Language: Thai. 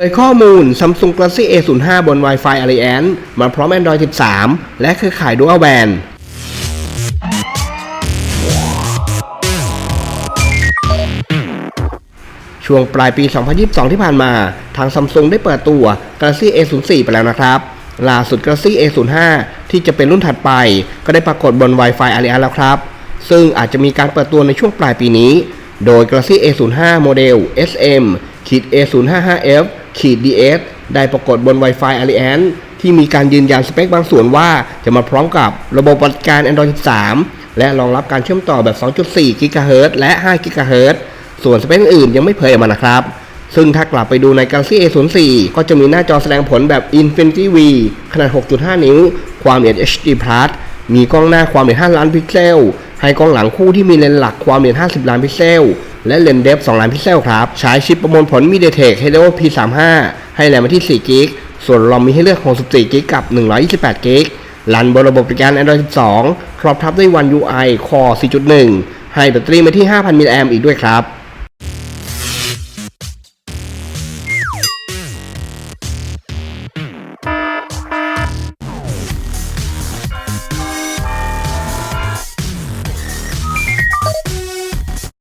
โดยข้อมูล Samsung Galaxy A05 บน Wi-Fi Alliance มาพร้อม Android 13 และเครือข่าย Dual Band ช่วงปลายปี 2022 ที่ผ่านมา ทาง Samsung ได้เปิดตัว Galaxy A04 ไปแล้วนะครับล่าสุด Galaxy A05 ที่จะเป็นรุ่นถัดไป ก็ได้ปรากฏบน Wi-Fi Alliance แล้วครับ ซึ่งอาจจะมีการเปิดตัวในช่วงปลายปีนี้ โดย Galaxy A05 โมเดล SM ขีด DS ได้ปรากฏบน Wi-Fi Alliance ที่มีการยืนยันสเปคบางส่วนว่าจะมาพร้อมกับระบบปฏิการ Android 13 และรองรับการเชื่อมต่อแบบ 2.4 GHz และ 5 GHz ส่วนสเปคอื่นยังไม่เผยออกมานะครับ ซึ่งถ้ากลับไปดูใน Galaxy A04 ก็จะมีหน้าจอแสดงผลแบบ Infinity V ขนาด 6.5 นิ้ว ความละเอียด HD Plus มีกล้องหน้าความละเอียด 5 ล้านพิกเซล ให้กล้องหลังคู่ที่มีเลนส์หลักความละเอียด 50 ล้านพิกเซล และเลนเดฟ2ล้านพิกเซลครับ ใช้ชิปประมวลผล MediaTek Helio P35 ให้แรมมาที่4กิกส่วนรอมมีให้เลือก64กิกกับ 128กิกรันบนระบบปฏิการ Android 12 ครอบทับด้วย One UI Core 4.1 ให้แบตเตอรี่มาที่ 5,000 มิลลิแอมป์อีกด้วยครับ